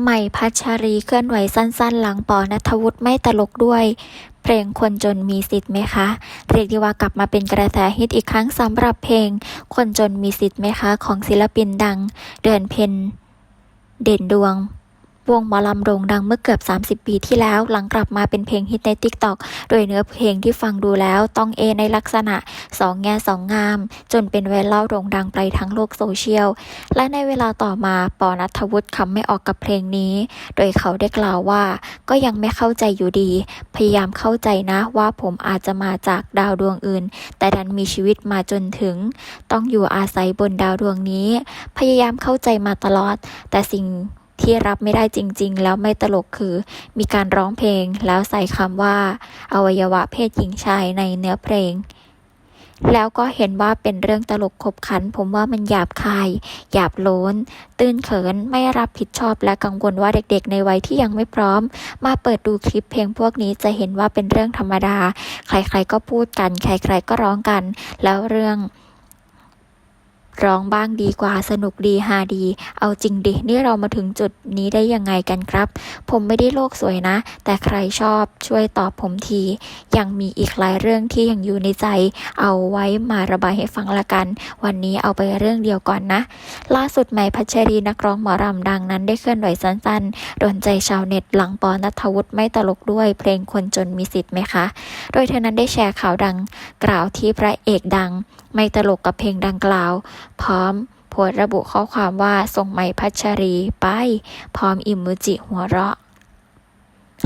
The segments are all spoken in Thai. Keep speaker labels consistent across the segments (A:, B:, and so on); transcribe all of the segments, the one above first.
A: ใหม่พัชรีเคลื่อนไหวสั้นๆ หลังปอนัทวุฒิไม่ตลกด้วย เพลงคนจนมีสิทธิ์ไหมคะ เรียกได้ว่ากลับมาเป็นกระแสฮิตอีกครั้งสำหรับเพลง คนจนมีสิทธิ์ไหมคะ ของศิลปินดัง เดือนเพ็ญเด่นดวง วงหมอลำโด่งดังเมื่อเกือบ 30 ปีที่แล้ว หลังกลับมาเป็นเพลงฮิตใน TikTok โดยเนื้อเพลงที่ฟังดูแล้วต้องเอในลักษณะสองแง่สองงาม จนเป็นไวรัลโด่งดังไปทั้งโลกโซเชียล และในเวลาต่อมาปอนัทวุฒิคำไม่ออกกับเพลงนี้ โดยเขาได้กล่าวว่า ก็ยังไม่เข้าใจอยู่ดี พยายามเข้าใจนะว่าผมอาจจะมาจากดาวดวงอื่น แต่ดันมีชีวิตมาจนถึง ต้องอยู่อาศัยบนดาวดวงนี้ พยายามเข้าใจมาตลอด แต่สิ่ง ที่รับไม่ได้จริง ๆ แล้วไม่ตลกคือ มีการร้องเพลงแล้วใส่คำว่า อวัยวะเพศหญิงชายในเนื้อเพลง แล้วก็เห็นว่าเป็นเรื่องตลกขบขัน ผมว่ามันหยาบคาย หยาบโลนตื้นเขินไม่รับผิดชอบและกังวลว่าเด็กๆ ในวัยที่ยังไม่พร้อม มาเปิดดูคลิปเพลงพวกนี้จะเห็นว่าเป็นเรื่องธรรมดา ใครๆก็พูดกัน ใครๆก็ร้องกัน แล้วเรื่อง ร้องบ้างดีกว่าสนุกดีฮาดี เอาจริงดิ นี่เรามาถึงจุดนี้ได้ยังไงกันครับ ผมไม่ได้โลกสวยนะ แต่ใครชอบช่วยตอบผมที ยังมีอีกหลายเรื่องที่ยังอยู่ในใจ เอาไว้มาระบายให้ฟังละกัน วันนี้เอาไปเรื่องเดียวก่อนนะ ล่าสุดใหม่พัชรีนักร้องหมอรำดังนั้นได้เคลื่อนไหวสั้นๆโดนใจชาวเน็ตหลังปอนัทวุฒิไม่ตลกด้วยเพลงคนจนมีสิทธิ์ไหมคะ โดยเธอนั้นได้แชร์ข่าวดังกล่าวที่พระเอกดัง ไม่ตลกกับเพลงดังกล่าวพร้อมโพสระบุข้อความว่าส่งใหม่พัชรีไป พร้อมอิมมูจิหัวเราะ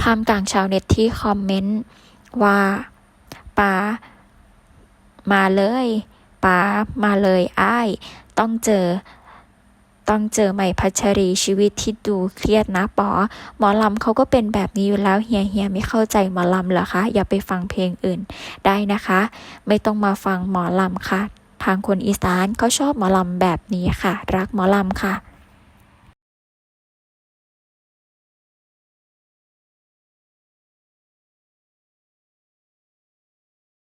A: ท่ามกลางชาวเน็ตที่คอมเมนต์ว่าป๋ามาเลยป๋ามาเลยอ้าย ต้องเจอ ต้องเจอใหม่พัชรีชีวิตที่ดูเครียดนะปอ หมอลำเขาก็เป็นแบบนี้อยู่แล้วเฮียเฮียไม่เข้าใจหมอลำเหรอคะ อย่าไปฟังเพลงอื่นได้นะคะ ไม่ต้องมาฟังหมอลำค่ะ ทางคนอีสานเขาชอบหมอลำแบบนี้ค่ะ รักหมอลำค่ะ